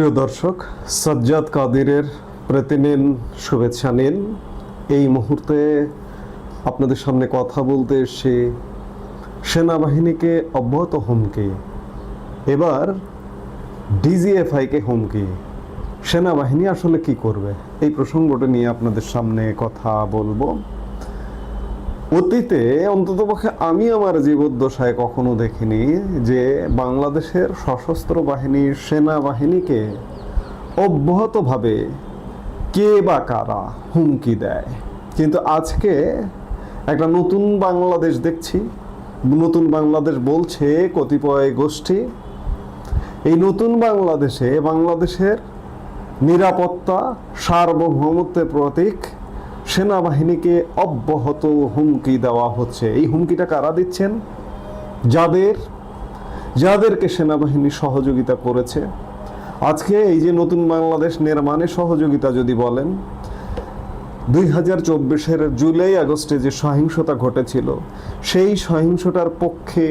প্রিয় দর্শক, সজ্জাদ কাদিরের প্রতিদিন শুভেচ্ছা নিন। এই মুহূর্তে আপনাদের সামনে কথা বলতে এসে সেনাবাহিনীকে অব্যাহত হুমকি, এবার ডিজিএফআইকে হুমকি। সেনাবাহিনী আসলে কি করবে? এই প্রসঙ্গটা নিয়ে আপনাদের সামনে কথা বলব। অতীতে অন্ততপক্ষে আমি আমার জীবদ্দশায় কখনো দেখিনি যে বাংলাদেশের সশস্ত্র বাহিনীর সেনাবাহিনীকে অব্যাহতভাবে কে বা কারা হুমকি দেয়। কিন্তু আজকে একটা নতুন বাংলাদেশ দেখছি, নতুন বাংলাদেশ বলছে কতিপয় গোষ্ঠী, এই নতুন বাংলাদেশে বাংলাদেশের নিরাপত্তা সার্বভৌমত্বের প্রতীক সেনাবাহিনীকে অব্যাহত হুমকি দেওয়া হচ্ছে। এই হুমকিটা কারা দিচ্ছেন? যাদের, যাদেরকে সেনাবাহিনী সহযোগিতা করেছে। আজকে এই যে নতুন বাংলাদেশ নির্মাণে সহযোগিতা যদি বলেন, দুই হাজার চব্বিশের জুলাই আগস্টে যে সহিংসতা ঘটেছিল, সেই সহিংসতার পক্ষে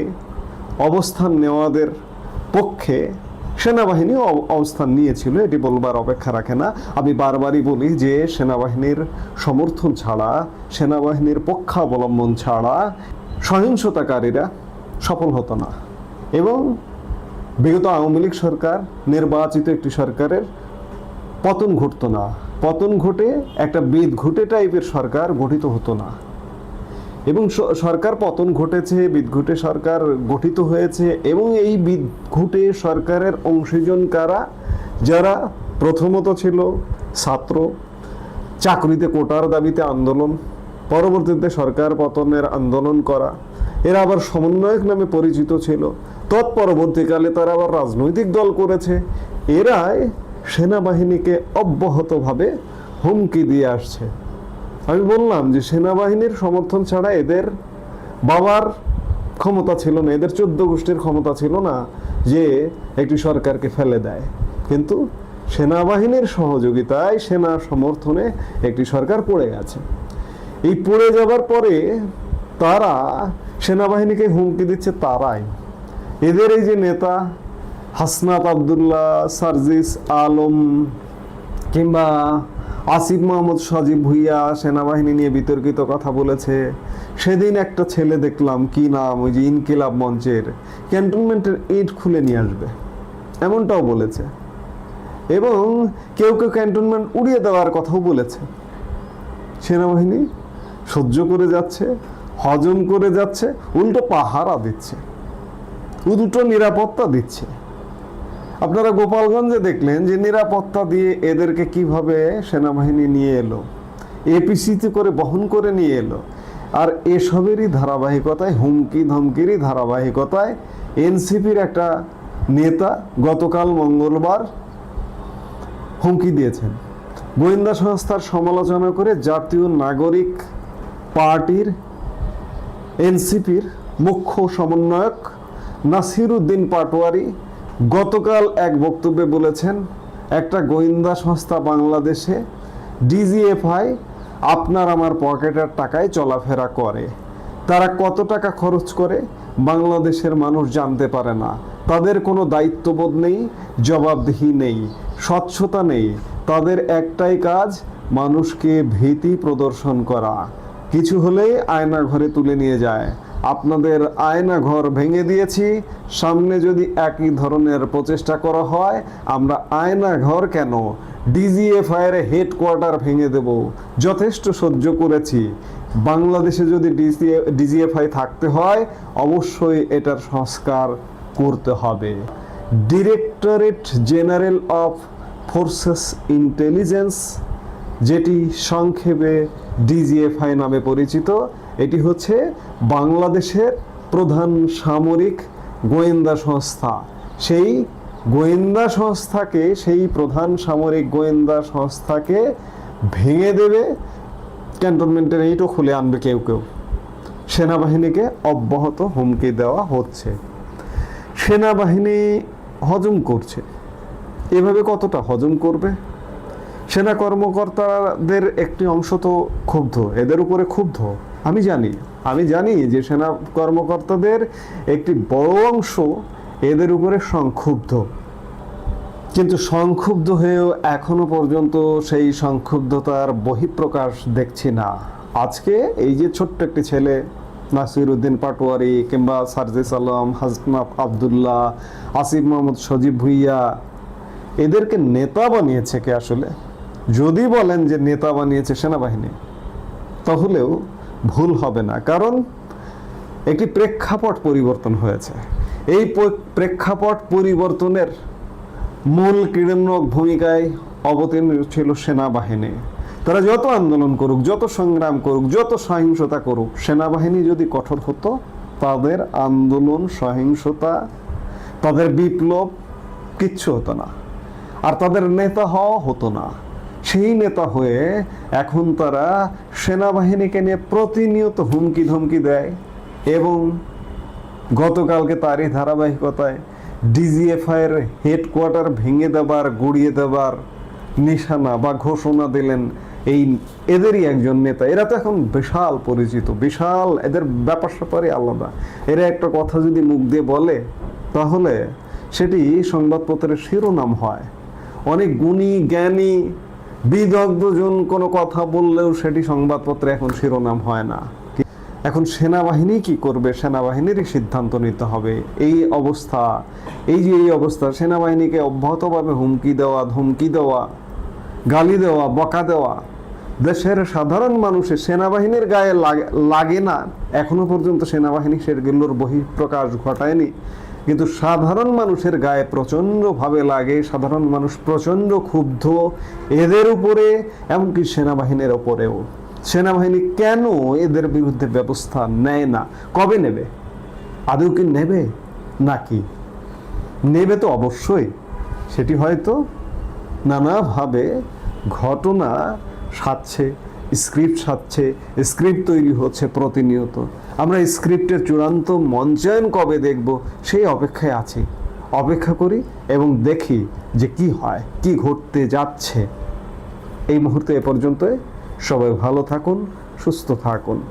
অবস্থান নেওয়াদের পক্ষে সেনাবাহিনী অব- অবস্থান নিয়েছিল, এটি বলবার অপেক্ষা রাখে না। আমি বারবারই বলি যে, সেনাবাহিনীর সমর্থন ছাড়া, সেনাবাহিনীর পক্ষাবলম্বন ছাড়া সহিংসতাকারীরা সফল হতো না। এবং বিগত আওয়ামী লীগ সরকার, নির্বাচিত একটি সরকারের পতন ঘটতো না। পতন ঘটে, একটা বিদ ঘটে টাইপের সরকার গঠিত হতো না। এবং সরকার পতন ঘটেছে, বিদঘুটে সরকার গঠিত হয়েছে এবং এই বিদঘুটে সরকারের অংশীজন কারা? যারা প্রথমত ছিল ছাত্র, চাকরিতে কোটার দাবিতে আন্দোলন, পরবর্তীতে সরকার পতনের আন্দোলন করা। এরা আবার সমন্বয়ক নামে পরিচিত ছিল। তৎপরবর্তীকালে তারা আবার রাজনৈতিক দল করেছে। এরাই সেনাবাহিনীকে অব্যাহতভাবে হুমকি দিয়ে আসছে। আমি বললাম যে সেনাবাহিনীর সমর্থন ছাড়া এদের বাবার ক্ষমতা ছিল না, এদের চোদ্দ গোষ্ঠীর ক্ষমতা ছিল না যে একটি সরকারকে ফেলে দেয়। কিন্তু সেনাবাহিনীর সহযোগিতায় সেনা সমর্থনে একটি সরকার পড়ে গেছে। এই পড়ে যাবার পরে তারা সেনাবাহিনীকে হুমকি দিচ্ছে তারাই। এদের এই যে নেতা হাসনাত আবদুল্লাহ, সার্জিস আলম কিংবা আসিফ মাহমুদ সজীব ভুইয়া সেনাবাহিনী নিয়ে বিতর্কিত কথা বলেছে। সেদিন একটা ছেলে দেখলাম, কি নাম? ওই যে ইনকিলাব মঞ্চের ক্যান্টনমেন্টের ইট খুলে নিয়ে আসবে। এমনটাও বলেছে। এবং কেউ কেউ ক্যান্টনমেন্ট উড়িয়ে দেওয়ার কথাও বলেছে। সেনাবাহিনী সহ্য করে যাচ্ছে, হজম করে যাচ্ছে, উল্টো পাহারা দিচ্ছে। উল্টো নিরাপত্তা দিচ্ছে। আপনারা গোপালগঞ্জে দেখলেন যে নিরাপত্তা দিয়ে এদেরকে কীভাবে সেনাবাহিনী নিয়ে এলো, এপিসিতে করে বহন করে নিয়ে এলো, আর এসবেরই ধারাবাহিকতায়, হুমকি ধমকিরই ধারাবাহিকতায় এনসিপির একটা নেতা গতকাল মঙ্গলবার হুমকি দিয়েছেন। গোয়েন্দা সংস্থার সমালোচনা করে জাতীয় নাগরিক পার্টির এনসিপির মুখ্য সমন্বয়ক নাসির উদ্দিন পাটোয়ারি গতকাল এক বক্তব্যে বলেছেন, একটা গোয়েন্দা সংস্থা বাংলাদেশে ডিজিএফআই আপনার আমার পকেটের টাকায় চলাফেরা করে। তারা কত টাকা খরচ করে বাংলাদেশের মানুষ জানতে পারে না। তাদের কোনো দায়িত্ববোধ নেই, জবাবদিহি নেই, স্বচ্ছতা নেই। তাদের একটাই কাজ, মানুষকে ভীতি প্রদর্শন করা। কিছু হলেই আয়না ঘরে তুলে নিয়ে যায়। আপনাদের আয়না ঘর ভেঙে দিয়েছি। সামনে যদি একই ধরনের প্রচেষ্টা করা হয়, আমরা আয়না ঘর কেন? ডিজিএফআই এর হেডকোয়ার্টার ভেঙে দেব। যথেষ্ট সহ্য করেছি। বাংলাদেশে যদি ডিজিএফআই থাকতে হয়, অবশ্যই এটার সংস্কার করতে হবে। Directorate general of forces intelligence, যেটি সংক্ষেপে ডিজিএফআই নামে পরিচিত এটি হচ্ছে বাংলাদেশের প্রধান সামরিক গোয়েন্দা সংস্থা। সেই গোয়েন্দা সংস্থাকে, সেই প্রধান সামরিক গোয়েন্দা সংস্থাকে ভেঙে দেবে, ক্যান্টনমেন্টের এইটও খুলে আনবে কেউ কেউ। সেনাবাহিনীকে অব্যাহত হুমকি দেওয়া হচ্ছে। সেনাবাহিনী হজম করছে। এভাবে কতটা হজম করবে? সেনা কর্মকর্তাদের একটি অংশ তো ক্ষুব্ধ, এদের উপরে ক্ষুব্ধ। আমি জানি আমি জানি যে সেনা কর্মকর্তাদের একটি বড় অংশ এদের উপরে সংক্ষুব্ধ। কিন্তু সংক্ষুব্ধ হয়েও এখনও পর্যন্ত সেই সংক্ষুব্ধতার বহিঃপ্রকাশ দেখছি না। আজকে এই যে ছোট্ট একটি ছেলে নাসির উদ্দিন পাটোয়ারি কিংবা সারজিস আলম হাসনাফ আবদুল্লাহ, আসিফ মোহাম্মদ সজীব ভুইয়া, এদেরকে নেতা বানিয়েছে কে আসলে? যদি বলেন যে নেতা বানিয়েছে সেনাবাহিনী, তাহলেও ভুল হবে না। কারণ একটি প্রেক্ষাপট পরিবর্তন হয়েছে। এই প্রেক্ষাপট পরিবর্তনের মূল ক্রীড়াত্মক ভূমিকায় অবতীর্ণ ছিল সেনাবাহিনী। তারা যত আন্দোলন করুক, যত সংগ্রাম করুক, যত সহিংসতা করুক, সেনাবাহিনী যদি কঠোর হতো, তাদের আন্দোলন, সহিংসতা, তাদের বিপ্লব কিচ্ছু হতো না। আর তাদের নেতা হওয়া হতো না। সেই নেতা হয়ে এখন তারা সেনাবাহিনীকে নিয়ে প্রতিনিয়ত হুমকি ধমকি দেয় এবং গতকালকে তারই ধারাবাহিকতায় ডিজিএফআই এর হেডকোয়ার্টার ভেঙে দেবার, গুড়িয়ে দেবার নিশানা বা ঘোষণা দিলেন এই এদেরই একজন নেতা। এরা তো এখন বিশাল পরিচিত, বিশাল, এদের ব্যাপার স্যাপারই আলাদা। এরা একটা কথা যদি মুখ দিয়ে বলে, তাহলে সেটি সংবাদপত্রের শিরোনাম হয়। অনেক গুণী, জ্ঞানী বিদগ্ধজন কোনো কথা বললেও সেটি সংবাদপত্রে এখন শিরোনাম হয় না। এখন সেনাবাহিনী কি করবে? সেনাবাহিনীরই সিদ্ধান্ত নিতে হবে। এই অবস্থা, এই যে এই অবস্থা, সেনাবাহিনীকে অব্যাহতভাবে হুমকি দেওয়া, ধমকি দেওয়া, গালি দেওয়া, বকা দেওয়া, দেশের সাধারণ মানুষের সেনাবাহিনীর গায়ে লাগে- লাগে না। এখনও পর্যন্ত সেনাবাহিনী সেগুলোর বহিঃপ্রকাশ ঘটায়নি। কিন্তু সাধারণ মানুষের গায়ে প্রচণ্ডভাবে লাগে, সাধারণ মানুষ প্রচণ্ড ক্ষুব্ধ এদের উপরে, এমনকি সেনাবাহিনীর ওপরেও সেনাবাহিনী কেন এদের বিরুদ্ধে ব্যবস্থা নেয় না? কবে নেবে? আদৌ কি নেবে? নাকি? নেবে তো অবশ্যই। সেটি হয়তো নানাভাবে ঘটনা সাজছে স্ক্রিপ্ট সাজছে স্ক্রিপ্ট তৈরি হচ্ছে প্রতিনিয়ত। আমরা স্ক্রিপ্টের চূড়ান্ত মঞ্চায়ন কবে দেখব, সেই অপেক্ষায় আছি। অপেক্ষা করি এবং দেখি যে কি হয়, কি ঘটতে যাচ্ছে। এই মুহূর্তে এ পর্যন্ত সবাই ভালো থাকুন, সুস্থ থাকুন।